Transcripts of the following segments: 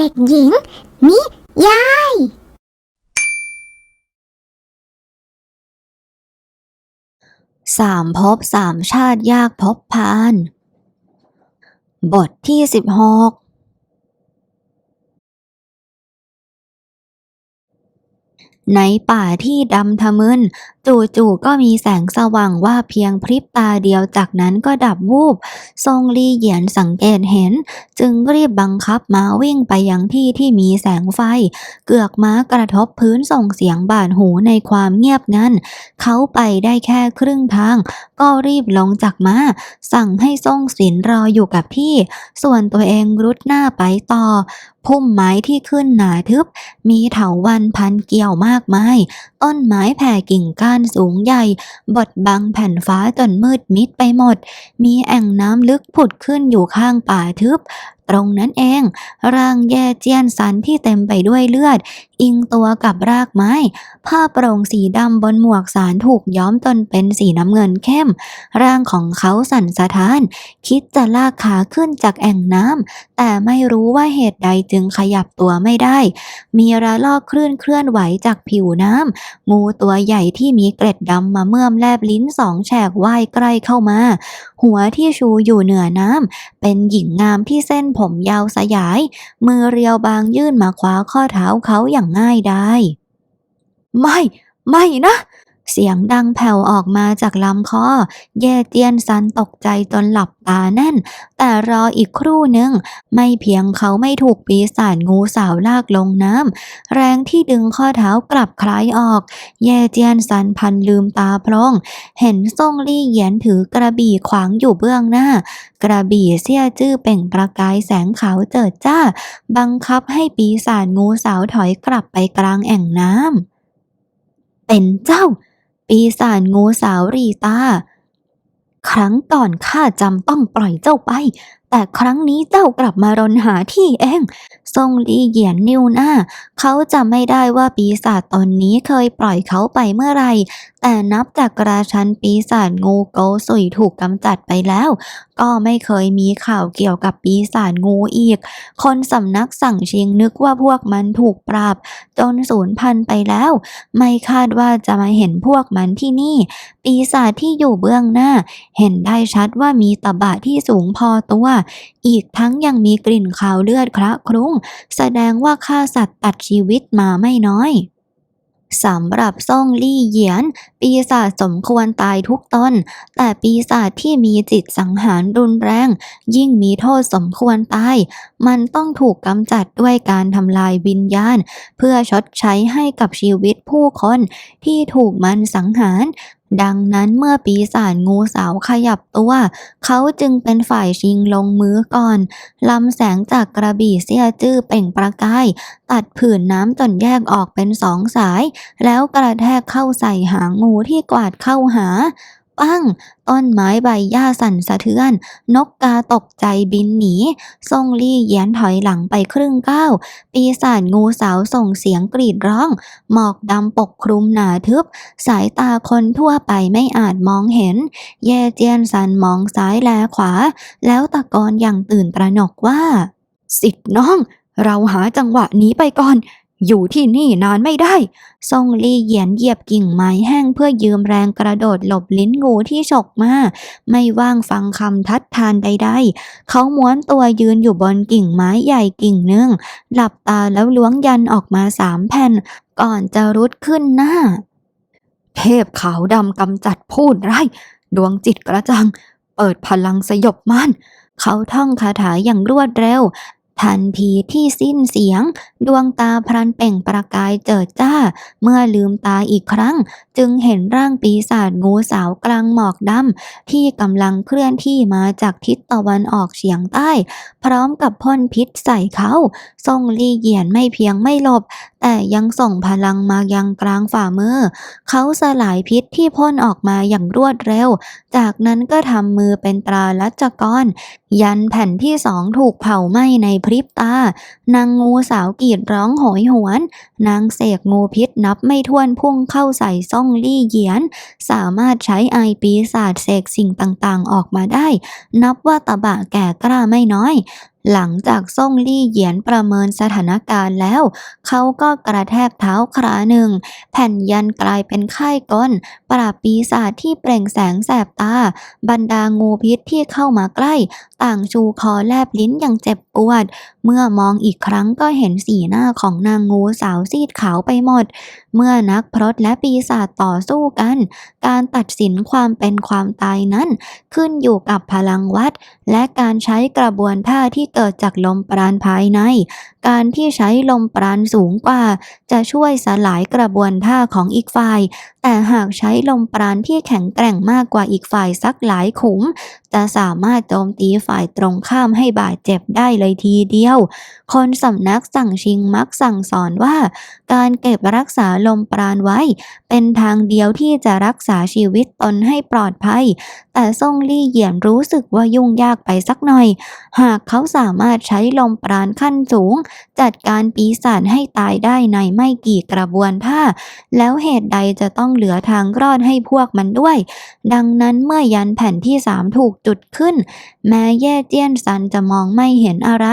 เด็กหญิง นิยาย สามภพสามชาติยากพบพาน บทที่สิบหกในป่าที่ดำทะมึน จู่ๆก็มีแสงสว่างว่าเพียงพริบตาเดียวจากนั้นก็ดับวูบ ทรงลี่เหยียนสังเกตเห็น จึงรีบบังคับม้าวิ่งไปยังที่ที่มีแสงไฟ เกือกม้ากระทบพื้นส่งเสียงบาดหูในความเงียบงันเขาไปได้แค่ครึ่งทาง ก็รีบลงจากม้า สั่งให้ส่งสินรออยู่กับที่ ส่วนตัวเองรุดหน้าไปต่อพุ่มไม้ที่ขึ้นหนาทึบ มีเถาวันพันเกี่ยวมากมาย ต้นไม้แผ่กิ่งก้านสูงใหญ่ บดบังแผ่นฟ้าจนมืดมิดไปหมด มีแอ่งน้ำลึกผุดขึ้นอยู่ข้างป่าทึบ ตรงนั้นเอง ร่างแย่เจียนสันที่เต็มไปด้วยเลือด อิงตัวกับรากไม้ ผ้าโปร่งสีดำบนหมวกสารถูกย้อมจนเป็นสีน้ำเงินเข้ม ร่างของเขาสั่นสะท้าน คิดจะลากขาขึ้นจากแอ่งน้ำแต่ไม่รู้ว่าเหตุใดจึงขยับตัวไม่ได้ มีระลอกคลื่นเคลื่อนไหวจากผิวน้ำงูตัวใหญ่ที่มีเกล็ดดำมาเมื่อมแลบลิ้นสองแฉกว่ายใกล้เข้ามา หัวที่ชูอยู่เหนือน้ำเป็นหญิงงามที่เส้นผมยาวสยาย มือเรียวบางยื่นมาคว้าข้อเท้าเขาอย่างง่ายได้ ไม่ ไม่นะ เสียงดังแผ่วออกมาจากลำคอแย่เจียนซันตกใจจนหลับตาแน่น แต่รออีกครู่หนึ่ง ไม่เพียงเขาไม่ถูกปีศาจงูสาวลากลงน้ำ แรงที่ดึงข้อเท้ากลับคล้ายออกแย่เจียนซันพันลืมตาพลงเห็นซ่งลี่เหยียนถือกระบี่ขวางอยู่เบื้องหน้า กระบี่เสี้ยจื้อเปล่งประกายแสงขาวเจิดจ้า บังคับให้ปีศาจงูสาวถอยกลับไปกลางแอ่งน้ำเป็นเจ้า ปีศาจงูสาวรีตา ครั้งก่อนข้าจำต้องปล่อยเจ้าไป แต่ครั้งนี้เจ้ากลับมารนหาที่เองทรงลีเหยียนนิ้วหน้า เขาจำไม่ได้ว่าปีศาจตนนี้เคยปล่อยเขาไปเมื่อไร แต่นับจากกราชันปีศาจงูโกสุยถูกกำจัดไปแล้ว ก็ไม่เคยมีข่าวเกี่ยวกับปีศาจงูอีก คนสำนักสั่งชิงนึกว่าพวกมันถูกปราบ จนสูญพันธุ์ไปแล้ว ไม่คาดว่าจะมาเห็นพวกมันที่นี่ ปีศาจที่อยู่เบื้องหน้า เห็นได้ชัดว่ามีตะบะที่สูงพอตัวอีกทั้งยังมีกลิ่นคาวเลือดคละคลุ้ง แสดงว่าฆ่าสัตว์ตัดชีวิตมาไม่น้อยสำหรับซ่งลี่เหยียน ปีศาจสมควรตายทุกตน แต่ปีศาจที่มีจิตสังหารรุนแรง ยิ่งมีโทษสมควรตาย มันต้องถูกกำจัดด้วยการทำลายวิญญาณ เพื่อชดใช้ให้กับชีวิตผู้คนที่ถูกมันสังหาร ดังนั้นเมื่อปีศาจงูสาวขยับตัว เขาจึงเป็นฝ่ายชิงลงมือก่อน ลำแสงจากกระบี่เสียจื้อเป่งประกาย ตัดผื่นน้ำจนแยกออกเป็นสองสาย แล้วกระแทกเข้าใส่หางงูที่กวาดเข้าหา ปั้งต้นไม้ใบหญ้าสั่นสะเทือน นกกาตกใจบินหนีทรงลี่เยียนถอยหลังไปครึ่งก้าวปีศาจงูสาวส่งเสียงกรีดร้อง หมอกดำปกคลุมหนาทึบ สายตาคนทั่วไปไม่อาจมองเห็นแย่เจียนสันมองซ้ายแลขวา แล้วตะโกนอย่างตื่นตระหนกว่า สิทธิ์น้อง เราหาจังหวะนี้ไปก่อน อยู่ที่นี่นานไม่ได้ทรงลี่เหยียนเหยียบกิ่งไม้แห้งเพื่อยืมแรงกระโดดหลบลิ้นงูที่ฉกมา ไม่ว่างฟังคำทัดทานใดๆ เขาม้วนตัวยืนอยู่บนกิ่งไม้ใหญ่กิ่งหนึ่ง หลับตาแล้วล้วงยันออกมาสามแผ่น ก่อนจะรุดขึ้นหน้า เทพขาวดำกำจัดพูดไร้ดวงจิตกระจ่างเปิดพลังสยบม่านเขาท่องคาถาอย่างรวดเร็ว ทันทีที่สิ้นเสียง ดวงตาพรันเป่งประกายเจิดจ้า เมื่อลืมตาอีกครั้ง จึงเห็นร่างปีศาจงูสาวกลางหมอกดำที่กำลังเคลื่อนที่มาจากทิศตะวันออกเฉียงใต้ พร้อมกับพ่นพิษใส่เขาทรงลีเหยียนไม่เพียงไม่หลบ แต่ยังส่งพลังมายังกลางฝ่ามือ เขาสลายพิษที่พ่นออกมาอย่างรวดเร็ว จากนั้นก็ทำมือเป็นตราลัจกรยันแผ่นที่สองถูกเผาไหม้ในพริบตา นางงูสาวกรีดร้องโหยหวน นางเสกงูพิษนับไม่ถ้วนพุ่งเข้าใส่ซ่องลี่เหยียน สามารถใช้ไอปีศาจเสกสิ่งต่างๆออกมาได้ นับว่าตะบะแก่กล้าไม่น้อย หลังจากซ่งลี่เหยียนประเมินสถานการณ์แล้ว เขาก็กระแทกเท้าคราหนึ่ง แผ่นยันกลายเป็นค่ายกลปราบปีศาจที่เปล่งแสงแสบตา บรรดางูพิษที่เข้ามาใกล้ ต่างชูคอแลบลิ้นอย่างเจ็บปวด เมื่อมองอีกครั้งก็เห็นสีหน้าของนางงูสาวซีดขาวไปหมด เมื่อนักพรตและปีศาจต่อสู้กัน การตัดสินความเป็นความตายนั้น ขึ้นอยู่กับพลังวัด และการใช้กระบวนท่าที่เกิดจากลมปราณภายใน การที่ใช้ลมปราณสูงกว่า จะช่วยสลายกระบวนท่าของอีกฝ่าย แต่หากใช้ลมปราณที่แข็งแกร่งมากกว่าอีกฝ่ายสักหลายขุมจะสามารถโจมตีฝ่ายตรงข้ามให้บาดเจ็บได้เลยทีเดียว คนสำนักสั่งชิงมักสั่งสอนว่า การเก็บรักษาลมปราณไว้ เป็นทางเดียวที่จะรักษาชีวิตตนให้ปลอดภัย แต่ซ่งลี่เหยียนรู้สึกว่ายุ่งยากไปสักหน่อย หากเขาสามารถใช้ลมปราณขั้นสูง จัดการปีศาจให้ตายได้ในไม่กี่กระบวนท่า แล้วเหตุใดจะต้องเหลือทางรอดให้พวกมันด้วย ดังนั้นเมื่อยันแผ่นที่สามถูกจุดขึ้น แม้แย่เจี้ยนซันจะมองไม่เห็นอะไร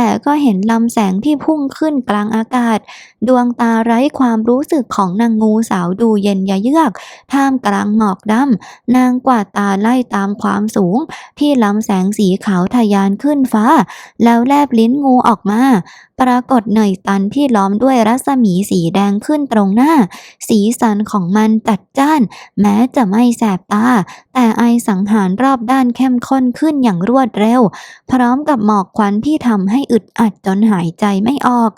แต่ก็เห็นลำแสงที่พุ่งขึ้นกลางอากาศ ดวงตาไร้ความรู้สึกของนางงูสาวดูเย็นยะเยือก ท่ามกลางหมอกดำนางกวาดตาไล่ตามความสูง ที่ลำแสงสีขาวทะยานขึ้นฟ้า แล้วแลบลิ้นงูออกมา ปรากฏเหน่อยตันที่ล้อมด้วยรัศมีสีแดงขึ้นตรงหน้า สีสันของมันจัดจ้าน แม้จะไม่แสบตา แต่ไอสังหารรอบด้านเข้มข้นขึ้นอย่างรวดเร็ว พร้อมกับหมอกควันที่ทำให้อึดอัดจนหายใจไม่ออก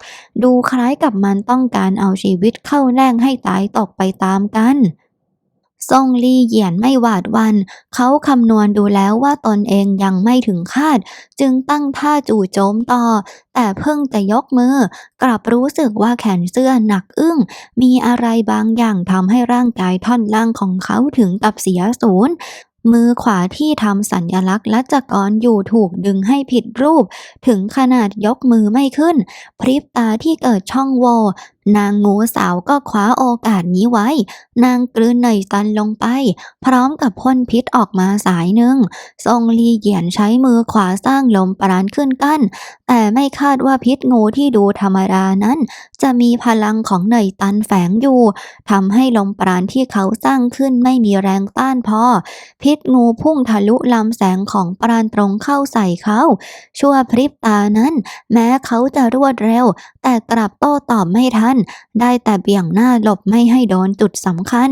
ดูคล้ายกับมันต้องการเอาชีวิตเข้าแลกให้ตายตกไปตามกันซ่งลี่เหยียนไม่หวาดวัน เขาคำนวณดูแล้วว่าตนเองยังไม่ถึงคาด จึงตั้งท่าจู่โจมต่อ แต่เพิ่งจะยกมือ กลับรู้สึกว่าแขนเสื้อหนักอึ้ง มีอะไรบางอย่างทำให้ร่างกายท่อนล่างของเขาถึงกับเสียศูนย์ มือขวาที่ทำสัญญลักษณ์ลัจกรอยู่ถูกดึงให้ผิดรูป ถึงขนาดยกมือไม่ขึ้น พริบตาที่เกิดช่องโหว่นางงูสาวก็คว้าโอกาสนี้ไว้ นางกลืนเนยซันลงไป พร้อมกับพ่นพิษออกมาสายหนึ่ง ทรงลีเหยียนใช้มือขวาสร้างลมปราณขึ้นกั้น แต่ไม่คาดว่าพิษงูที่ดูธรรมดานั้น จะมีพลังของเนยตันแฝงอยู่ทำให้ลมปราณที่เขาสร้างขึ้นไม่มีแรงต้านพอ พิษงูพุ่งทะลุลำแสงของปราณตรงเข้าใส่เขา ชั่วพริบตานั้น แม้เขาจะรวดเร็ว แต่กลับโต้ตอบไม่ทันได้แต่เบี่ยงหน้าหลบไม่ให้โดนจุดสำคัญ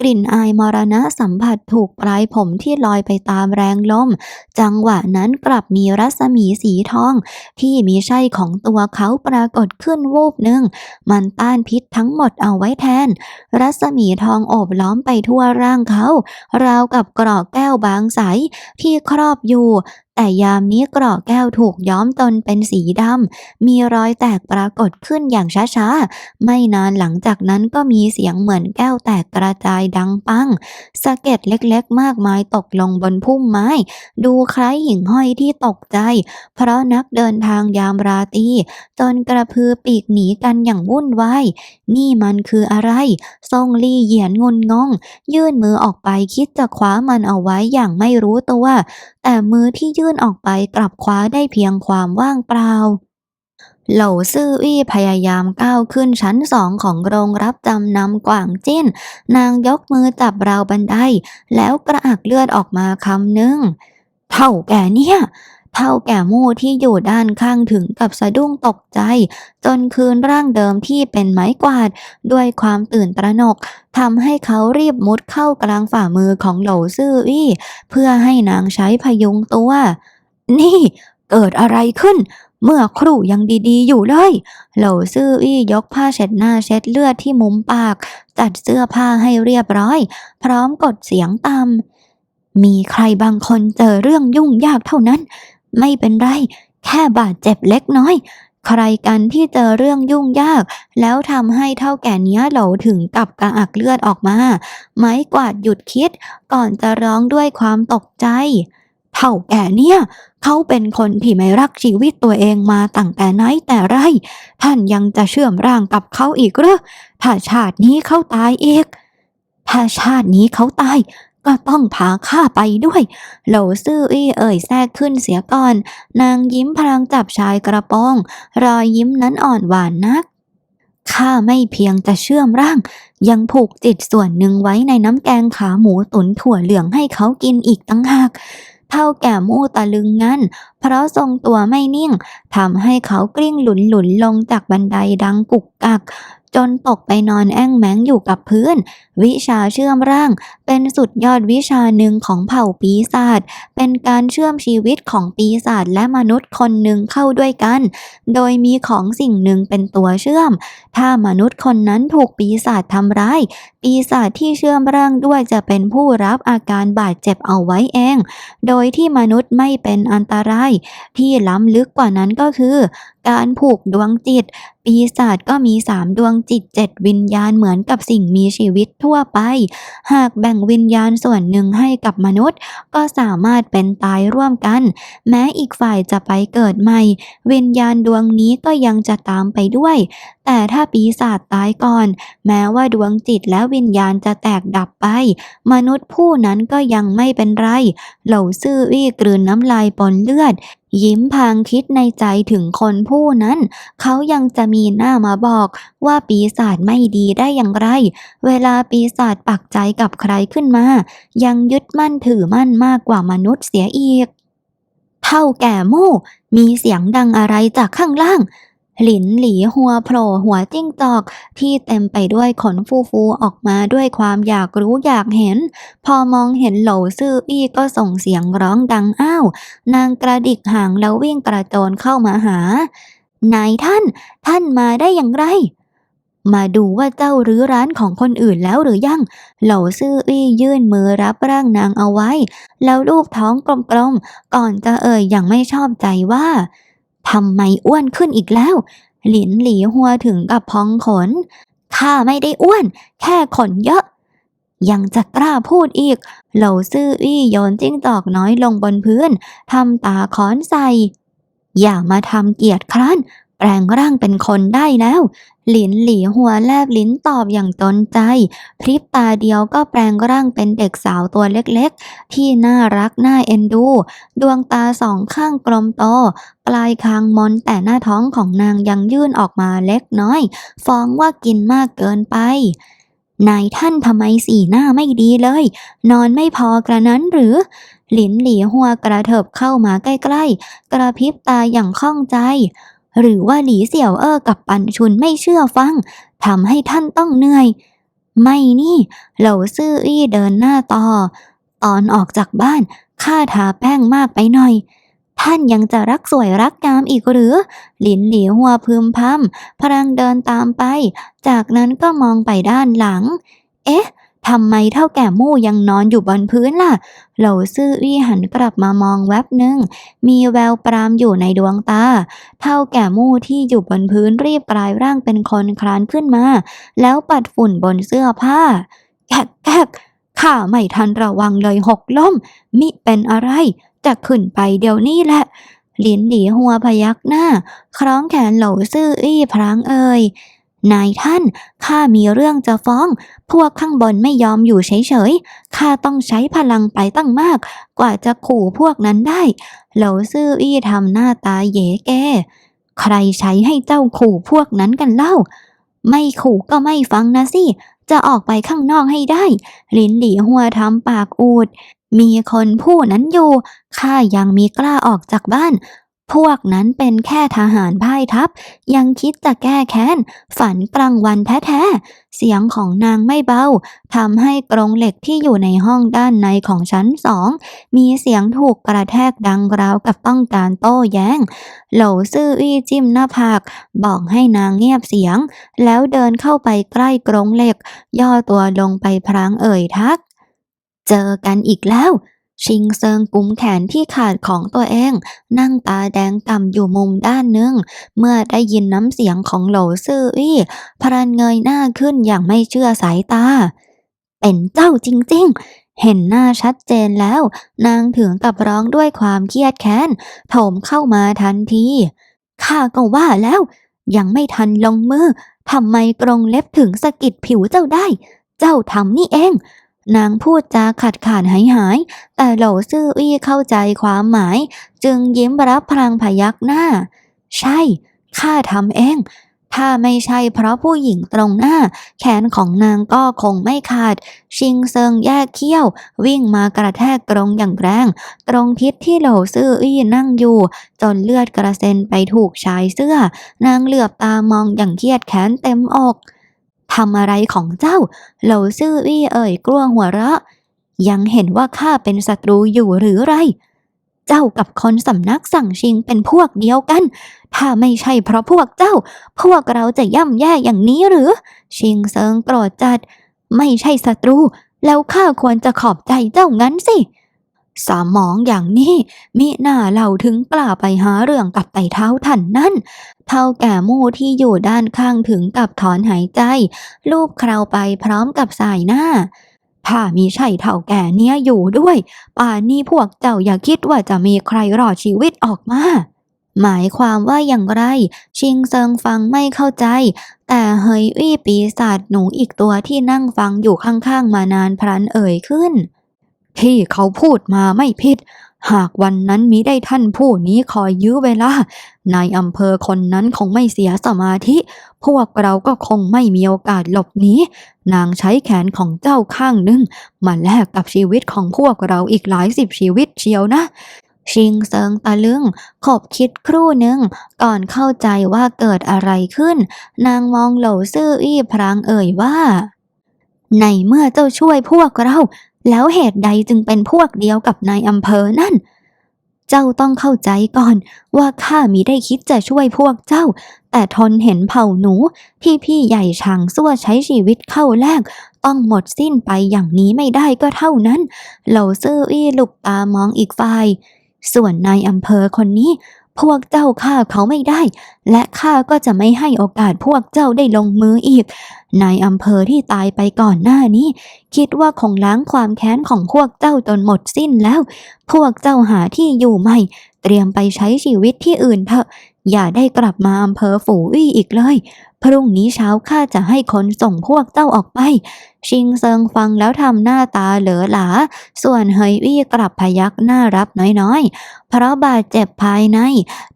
กลิ่นอายมรณะสัมผัสถูกปลายผมที่ลอยไปตามแรงลม จังหวะนั้นกลับมีรัศมีสีทอง ที่มีใช่ของตัวเขาปรากฏขึ้นวูบหนึ่ง มันต้านพิษทั้งหมดเอาไว้แทน รัศมีทองโอบล้อมไปทั่วร่างเขา ราวกับกรอกแก้วบางใสที่ครอบอยู่แต่ยามนี้กรอกแก้วถูกย้อมจนเป็นสีดำ มีรอยแตกปรากฏขึ้นอย่างช้าๆ ไม่นานหลังจากนั้นก็มีเสียงเหมือนแก้วแตกกระจายดังปังสะเก็ดเล็กๆ มากมายตกลงบนพุ่มไม้ ดูคล้ายหิ่งห้อยที่ตกใจ เพราะนักเดินทางยามราตรีจนกระพือปีกหนีกันอย่างวุ่นวายนี่มันคืออะไรทรงลี่เหยียนงุนงง ยื่นมือออกไปคิดจะคว้ามันเอาไว้อย่างไม่รู้ตัว แต่มือที่ยื่นออกไปกลับคว้าได้เพียงความว่างเปล่า เหลาซื่ออี้พยายามก้าวขึ้นชั้นสองของโรงรับจำนำกว่างจิ้น นางยกมือจับราวบันได แล้วกระอักเลือดออกมาคำหนึ่งเท่าแก่เนี่ยเท่าแก่มู่ที่อยู่ด้านข้างถึงกับสะดุ้งตกใจ จนคืนร่างเดิมที่เป็นไม้กวาด ด้วยความตื่นตระหนกทำให้เขารีบมุดเข้ากลางฝ่ามือของเหลาซื่ออี้เพื่อให้นางใช้พยุงตัว นี่เกิดอะไรขึ้น เมื่อครู่ยังดีๆ อยู่เลย เหลาซื่ออี้ยกผ้าเช็ดหน้าเช็ดเลือดที่มุมปาก จัดเสื้อผ้าให้เรียบร้อย พร้อมกดเสียงต่ำมีใครบางคนเจอเรื่องยุ่งยากเท่านั้น ไม่เป็นไร แค่บาดเจ็บเล็กน้อย ใครกันที่เจอเรื่องยุ่งยาก แล้วทำให้เท่าแก่นี้เหลาถึงกับกระอักเลือดออกมา ไม้กวาดหยุดคิด ก่อนจะร้องด้วยความตกใจ เท่าแก่เนี่ยเขาเป็นคนที่ไม่รักชีวิตตัวเองมาตั้งแต่ไหนแต่ไร ท่านยังจะเชื่อมร่างกับเขาอีกหรือถ้าชาตินี้เขาตายอีก ถ้าชาตินี้เขาตายก็ต้องพาข้าไปด้วย เหลาซื่ออี้เอ่ยแทรกขึ้นเสียก่อน นางยิ้มพลางจับชายกระโปรงรอยยิ้มนั้นอ่อนหวานนัก ข้าไม่เพียงจะเชื่อมร่าง ยังผูกจิตส่วนหนึ่งไว้ในน้ำแกงขาหมูตุ๋นถั่วเหลืองให้เขากินอีกตั้งหาก เท่าแก่มู่ตะลึงงันเพราะทรงตัวไม่นิ่งทำให้เขากลิ้งหลุนหลุนลงจากบันไดดังกุกกัก จนตกไปนอนแอ่งแมงอยู่กับพื้น วิชาเชื่อมร่าง เป็นสุดยอดวิชาหนึ่งของเผ่าปีศาจเป็นการเชื่อมชีวิตของปีศาจและมนุษย์คนหนึ่งเข้าด้วยกัน โดยมีของสิ่งหนึ่งเป็นตัวเชื่อม ถ้ามนุษย์คนนั้นถูกปีศาจทำร้าย ปีศาจที่เชื่อมร่างด้วยจะเป็นผู้รับอาการบาดเจ็บเอาไว้เอง โดยที่มนุษย์ไม่เป็นอันตราย ที่ล้ำลึกกว่านั้นก็คือ การผูกดวงจิต ปีศาจก็มีสามดวงจิตเจ็ดวิญญาณเหมือนกับสิ่งมีชีวิตทั่วไป หากแบ่งวิญญาณส่วนหนึ่งให้กับมนุษย์ ก็สามารถเป็นตายร่วมกัน แม้อีกฝ่ายจะไปเกิดใหม่ วิญญาณดวงนี้ก็ยังจะตามไปด้วย แต่ถ้าปีศาจตายก่อน แม้ว่าดวงจิตและวิญญาณจะแตกดับไป มนุษย์ผู้นั้นก็ยังไม่เป็นไร เหล่าซื่อวี่กลืนน้ำลายปนเลือด ยิ้มพางคิดในใจถึงคนผู้นั้น เขายังจะมีหน้ามาบอกว่าปีศาจไม่ดีได้อย่างไร เวลาปีศาจปักใจกับใครขึ้นมา ยังยึดมั่นถือมั่นมากกว่ามนุษย์เสียอีก เท่าแก่โมู่มีเสียงดังอะไรจากข้างล่าง หลินหลีหัวโผล่หัวจิ้งจอก ที่เต็มไปด้วยขนฟูๆออกมาด้วยความอยากรู้อยากเห็น พอมองเห็นโหลซื่ออี้ก็ส่งเสียงร้องดังอ้าว นางกระดิกหางแล้ววิ่งกระโจนเข้ามาหานายท่าน ท่านมาได้อย่างไร มาดูว่าเจ้ารื้อร้านของคนอื่นแล้วหรือยัง เหลาซื่ออี้ยื่นมือรับร่างนางเอาไว้ แล้วลูบท้องกลมๆ ก่อนจะเอ่ยอย่างไม่ชอบใจว่า ทำไมอ้วนขึ้นอีกแล้ว หลินหลีหัวถึงกับพองขน ข้าไม่ได้อ้วน แค่ขนเยอะ ยังจะกล้าพูดอีก เหลาซื่ออี้โยนจิ้งจอกน้อยลงบนพื้นทำตาค้อนใส่ อย่ามาทำเกียรติคร้านแปลงร่างเป็นคนได้แล้ว หลินหลีหัวแลบลิ้นตอบอย่างตนใจ พริบตาเดียวก็แปลงร่างเป็นเด็กสาวตัวเล็กๆ ที่น่ารักน่าเอ็นดู ดวงตาสองข้างกลมโต ปลายคางมนแต่หน้าท้องของนางยังยื่นออกมาเล็กน้อย ฟ้องว่ากินมากเกินไปนายท่านทำไมสีหน้าไม่ดีเลย นอนไม่พอกระนั้นหรือ หลินหลีหัวกระเถิบเข้ามาใกล้ๆ กระพริบตาอย่างข้องใจ หรือว่าหลีเสี่ยวเอ้อกับปันชุนไม่เชื่อฟังทำให้ท่านต้องเหนื่อย ไม่นี่เหล่าซื่ออี้เดินหน้าต่อ ตอนออกจากบ้านข้าทาแป้งมากไปหน่อย ท่านยังจะรักสวยรักงามอีกหรือ หลินหลีหัวพึมพำพลังเดินตามไป จากนั้นก็มองไปด้านหลัง เอ๊ะ ทำไมเท่าแก่มู่ยังนอนอยู่บนพื้นล่ะ เหล่าซื่ออี้หันกลับมามองแวบหนึ่ง มีแววปรามอยู่ในดวงตา เท่าแก่มู่ที่อยู่บนพื้นรีบกลายร่างเป็นคนคลานขึ้นมา แล้วปัดฝุ่นบนเสื้อผ้า แกกแกกข้าไม่ทันระวังเลยหกล้ม มิเป็นอะไร จะขึ้นไปเดี๋ยวนี้แหละหลินหลีหัวพยักหน้า คล้องแขนเหลาซื่ออี้พลางเอ่ย นายท่าน ข้ามีเรื่องจะฟ้อง พวกข้างบนไม่ยอมอยู่เฉยๆ ข้าต้องใช้พลังไปตั้งมาก กว่าจะขู่พวกนั้นได้ เหลาซื่ออี้ทำหน้าตาเหยแก ใครใช้ให้เจ้าขู่พวกนั้นกันเล่า ไม่ขู่ก็ไม่ฟังนะสิ จะออกไปข้างนอกให้ได้ ลินหลีหัวทำปากอูด มีคนผู้นั้นอยู่ ข้ายังมีกล้าออกจากบ้าน พวกนั้นเป็นแค่ทหารพ่ายทัพ ยังคิดจะแก้แค้น ฝันกลางวันแท้ๆ เสียงของนางไม่เบาทำให้กรงเหล็กที่อยู่ในห้องด้านในของชั้นสอง มีเสียงถูกกระแทกดังราวกับต้องการโต้แย้งโหลซื่ออี้จิ้มหน้าผาก บอกให้นางเงียบเสียง แล้วเดินเข้าไปใกล้กรงเหล็ก ย่อตัวลงไปพลางเอ่ยทัก เจอกันอีกแล้ว ชิงเซิงกุมแขนที่ขาดของตัวเอง นั่งตาแดงก่ำอยู่มุมด้านหนึ่ง เมื่อได้ยินน้ำเสียงของโหลซื่ออี้พรันเงยหน้าขึ้นอย่างไม่เชื่อสายตา เป็นเจ้าจริง ๆ เห็นหน้าชัดเจนแล้ว นางถึงกับร้องด้วยความเครียดแค้นโถมเข้ามาทันทีข้าก็ว่าแล้ว ยังไม่ทันลงมือทำไมกรงเล็บถึงสะกิดผิวเจ้าได้ เจ้าทำนี่เอง นางพูดจาขัดขาดหายหายๆแต่โหลซื่ออี้เข้าใจความหมาย จึงยิ้มรับพลางพยักหน้า ใช่ข้าทำเอง ถ้าไม่ใช่เพราะผู้หญิงตรงหน้า แขนของนางก็คงไม่ขาด ชิงเซิงแยกเขี้ยว วิ่งมากระแทกตรงอย่างแรง ตรงทิศที่โหลซื่ออี้นั่งอยู่ จนเลือดกระเซ็นไปถูกชายเสื้อ นางเหลือบตามองอย่างเครียดแค้นเต็มอก ทำอะไรของเจ้าโหลซื่ออี้เอ่ยกลัวหัวเราะ ยังเห็นว่าข้าเป็นศัตรูอยู่หรือไร เจ้ากับคนสำนักสั่งชิงเป็นพวกเดียวกัน ถ้าไม่ใช่เพราะพวกเจ้า พวกเราจะย่ำแย่อย่างนี้หรือ ชิงเซิงโกรธจัด ไม่ใช่ศัตรู แล้วข้าควรจะขอบใจเจ้างั้นสิ สามองอย่างนี้มิหน้าเราถึงกล้าไปหาเรื่องกับไต่เท้าท่านนั่น เท่าแก่มู่ที่อยู่ด้านข้างถึงกับถอนหายใจ ลูบคราวไปพร้อมกับสายหน้าถ้ามีใช่เท่าแก่เนี้ยอยู่ด้วย ป่านนี้พวกเจ้าอย่าคิดว่าจะมีใครรอดชีวิตออกมาหมายความว่าอย่างไร ชิงเซิงฟังไม่เข้าใจ แต่เฮยอี้ปีศาจหนูอีกตัวที่นั่งฟังอยู่ข้างๆมานานพลันเอ่ยขึ้น ที่เขาพูดมาไม่ผิด หากวันนั้นมิได้ท่านผู้นี้คอยยื้อเวลานายอำเภอคนนั้นคงไม่เสียสมาธิ พวกเราก็คงไม่มีโอกาสหลบหนีนางใช้แขนของเจ้าข้างหนึ่งมาแลกกับชีวิตของพวกเราอีกหลายสิบชีวิตเชียวนะชิงเซิงตะลึงขบคิดครู่หนึ่ง ก่อนเข้าใจว่าเกิดอะไรขึ้น นางมองโหลซื่ออี้พรางเอ่ยว่า ในเมื่อเจ้าช่วยพวกเรา แล้วเหตุใดจึงเป็นพวกเดียวกับนายอำเภอนั่น เจ้าต้องเข้าใจก่อนว่าข้ามิได้คิดจะช่วยพวกเจ้า แต่ทนเห็นเผ่าหนูที่พี่ใหญ่ช่างซั่วใช้ชีวิตเข้าแลกต้องหมดสิ้นไปอย่างนี้ไม่ได้ก็เท่านั้น เหล่าซื่ออี้หลุกตามองอีกฝ่าย ส่วนนายอำเภอคนนี้ พวกเจ้าฆ่าเขาไม่ได้ และข้าก็จะไม่ให้โอกาสพวกเจ้าได้ลงมืออีก นายอำเภอที่ตายไปก่อนหน้านี้ คิดว่าคงล้างความแค้นของพวกเจ้าจนหมดสิ้นแล้ว พวกเจ้าหาที่อยู่ใหม่ เตรียมไปใช้ชีวิตที่อื่นเถอะ อย่าได้กลับมาอำเภอฝูอี้อีกเลย พรุ่งนี้เช้าข้าจะให้คนส่งพวกเจ้าออกไป ชิงเซิงฟังแล้วทำหน้าตาเหลือหลา ส่วนเฮยวี่กลับพยักหน้ารับน้อยๆ เพราะบาดเจ็บภายใน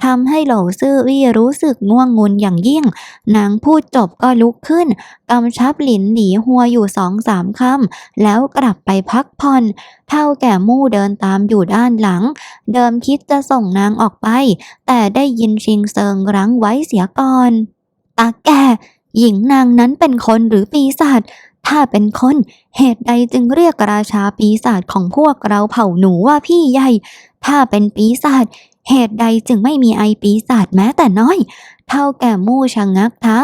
ทำให้โหล่าซื่อวี่รู้สึกง่วงงุนอย่างยิ่ง นางพูดจบก็ลุกขึ้นกำชับหลินหลีหัวอยู่สองสามคำแล้วกลับไปพักผ่อนเท่าแก่มู่เดินตามอยู่ด้านหลัง เดิมคิดจะส่งนางออกไป แต่ได้ยินชิงเซิงรั้งไว้เสียก่อน ตาแก่ หญิงนางนั้นเป็นคนหรือปีศาจ ถ้าเป็นคน เหตุใดจึงเรียกราชาปีศาจของพวกเราเผ่าหนูว่าพี่ใหญ่ ถ้าเป็นปีศาจ เหตุใดจึงไม่มีไอปีศาจแม้แต่น้อย เท่าแก่มู่ชะงักเท้า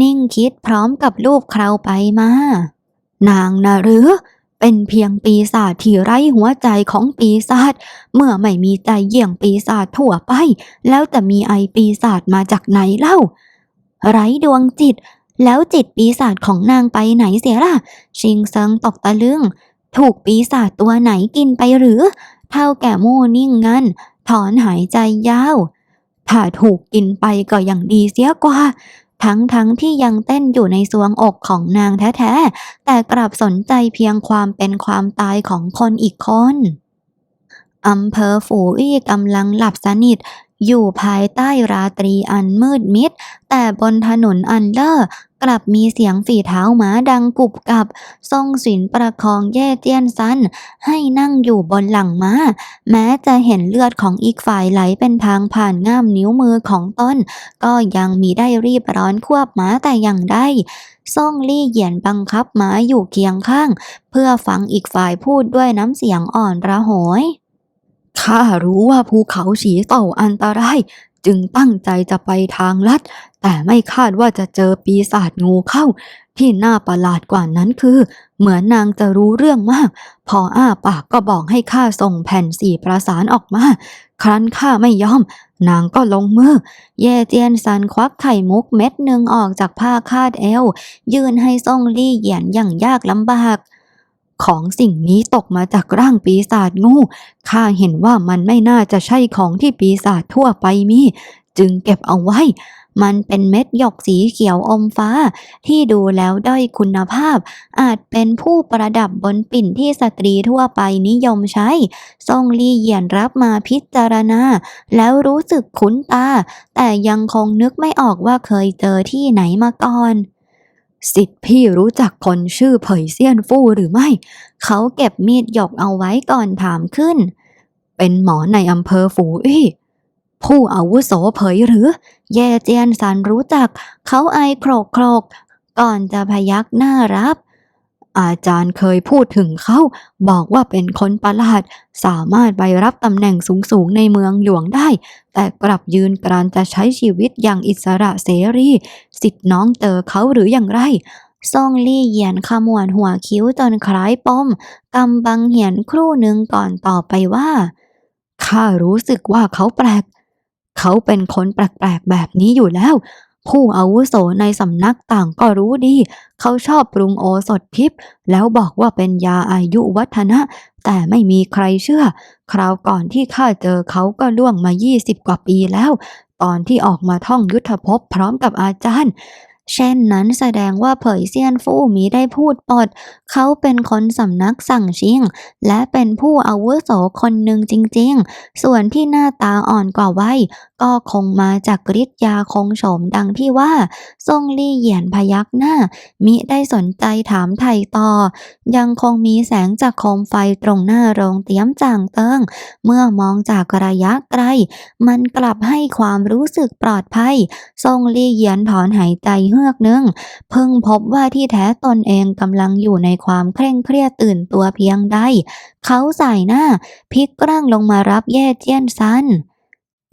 นิ่งคิดพร้อมกับลูบเคราไปมา นางนะหรือเป็นเพียงปีศาจที่ไร้หัวใจของปีศาจเมื่อไม่มีใจเยี่ยงปีศาจทั่วไป แล้วจะมีไอปีศาจมาจากไหนเล่า ไร้ดวงจิต แล้วจิตปีศาจของนางไปไหนเสียล่ะ ชิงเซิงตกตะลึง ถูกปีศาจตัวไหนกินไปหรือ เท่าแก่มู่นิ่งงันถอนหายใจยาว ถ้าถูกกินไปก็ยังดีเสียกว่า ทั้งทั้งที่ยังเต้นอยู่ในสวงอกของนางแท้ๆ แต่กลับสนใจเพียงความเป็นความตายของคนอีกคนอำเภอฝูอี้กำลังหลับสนิท อยู่ภายใต้ราตรีอันมืดมิด แต่บนถนนอันเลอร์กลับมีเสียงฝีเท้าหมาดังกุบกับทรงศิลประคองแย่เจี้ยนซัน ให้นั่งอยู่บนหลังม้า แม้จะเห็นเลือดของอีกฝ่ายไหลเป็นทางผ่านง่ามนิ้วมือของตนก็ยังมีได้รีบร้อนควบม้าแต่อย่างใดซ่งลี่เหยียนบังคับม้าอยู่เคียงข้าง เพื่อฟังอีกฝ่ายพูดด้วยน้ำเสียงอ่อนระโหย ข้ารู้ว่าภูเขาฉีเต่าอันตราย จึงตั้งใจจะไปทางลัด แต่ไม่คาดว่าจะเจอปีศาจงูเข้า ที่น่าประหลาดกว่านั้นคือ เหมือนนางจะรู้เรื่องมาก พออ้าปากก็บอกให้ข้าส่งแผ่นสี่ประสานออกมา ครั้นข้าไม่ยอม นางก็ลงมือเย่เจียนซันควักไข่มุกเม็ดหนึ่งออกจากผ้าคาดเอว ยื่นให้ซ่งลี่เหยียนอย่างยากลำบาก ของสิ่งนี้ตกมาจากร่างปีศาจงูข้าเห็นว่ามันไม่น่าจะใช่ของที่ปีศาจทั่วไปมี จึงเก็บเอาไว้ มันเป็นเม็ดหยกสีเขียวอมฟ้า ที่ดูแล้วด้อยคุณภาพ อาจเป็นผู้ประดับบนปิ่นที่สตรีทั่วไปนิยมใช้ ทรงลี่เหยียนรับมาพิจารณา แล้วรู้สึกคุ้นตา แต่ยังคงนึกไม่ออกว่าเคยเจอที่ไหนมาก่อน สิทธิ์พี่รู้จักคนชื่อเผยเซียนฟู่หรือไม่ เขาเก็บมีดหยกเอาไว้ก่อนถามขึ้น เป็นหมอในอำเภอฝูอี้ผู้อาวุโสเผยหรือ เย่เจียนสันรู้จัก เขาไอโครกโครกก่อนจะพยักหน้ารับ อาจารย์เคยพูดถึงเขา บอกว่าเป็นคนประหลาด สามารถไปรับตำแหน่งสูงๆในเมืองหลวงได้ แต่กลับยืนกรานจะใช้ชีวิตอย่างอิสระเสรี สิทธิ์น้องเจอเขาหรืออย่างไรซ่องลี่เหยียนขมวดหัวคิ้วจนคล้ายปมกำบังเหียนครู่หนึ่งก่อนตอบไปว่า ข้ารู้สึกว่าเขาแปลก เขาเป็นคนแปลกๆแบบนี้อยู่แล้ว ผู้อาวุโสในสำนักต่างก็รู้ดี เขาชอบปรุงโอสถทิพย์แล้วบอกว่าเป็นยาอายุวัฒนะ แต่ไม่มีใครเชื่อ คราวก่อนที่ข้าเจอเขาก็ล่วงมา 20 กว่าปีแล้ว ตอนที่ออกมาท่องยุทธภพพร้อมกับอาจารย์ เช่นนั้นแสดงว่าเผยเซียนฟู่มีได้พูดปด เขาเป็นคนสำนักสั่งชิง และเป็นผู้อาวุโสคนหนึ่งจริง ๆ ส่วนที่หน้าตาอ่อนกว่าวัยก็คงมาจากฤทธิ์ยาคงโฉมดังที่ว่า ทรงลี่เหยียนพยักหน้า มิได้สนใจถามไถ่ต่อ ยังคงมีแสงจากโคมไฟตรงหน้าโรงเตี้ยมจ่างเติง เมื่อมองจากระยะไกล มันกลับให้ความรู้สึกปลอดภัย ทรงลี่เหยียนถอนหายใจเฮือกหนึ่งเพิ่งพบว่าที่แท้ตนเองกำลังอยู่ในความเคร่งเครียดตื่นตัวเพียงใด เขาใสายหน้าพลิกร่างลงมารับแย่เจี้ยนซัน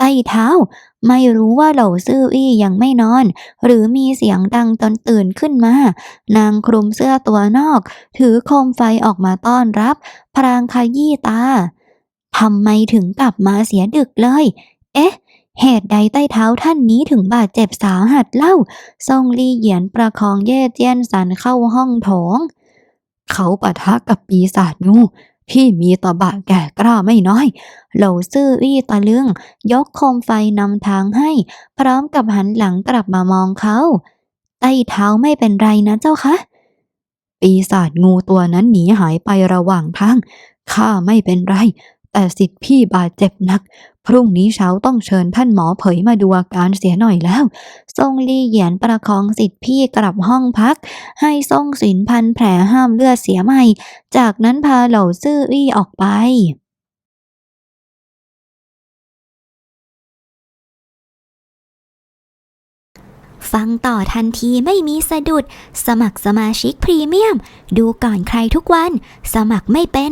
ใต้เท้า ไม่รู้ว่าเหล่าซื่ออี้ยังไม่นอน หรือมีเสียงดังจนตื่นขึ้นมา นางคลุมเสื้อตัวนอก ถือโคมไฟออกมาต้อนรับ พรางขยี้ตาทำไมถึงกลับมาเสียดึกเลย เอ๊ะ เหตุใดใต้เท้าท่านนี้ถึงบาดเจ็บสาหัสเล่า ทรงลี่เหยียนประคองเย่เจียนสันเข้าห้องโถง เขาปะทะกับปีศาจงู ที่มีตบะแก่กล้าไม่น้อย เหล่าซื่ออี้ตะลึง ยกโคมไฟนำทางให้ พร้อมกับหันหลังกลับมามองเขาใต้เท้าไม่เป็นไรนะเจ้าคะ ปีศาจงูตัวนั้นหนีหายไประหว่างทางข้าไม่เป็นไร แต่สิทธิ์พี่บาดเจ็บหนัก พรุ่งนี้เช้าต้องเชิญท่านหมอเผยมาดูอาการเสียหน่อยแล้ว ทรงลี่เหยียนประคองสิทธิ์พี่กลับห้องพัก ให้ทรงศิลพันแผลห้ามเลือดเสียใหม่ จากนั้นพาเหล่าซื่ออี้ออกไปฟังต่อทันทีไม่มีสะดุด สมัครสมาชิกพรีเมียม ดูก่อนใครทุกวัน สมัครไม่เป็น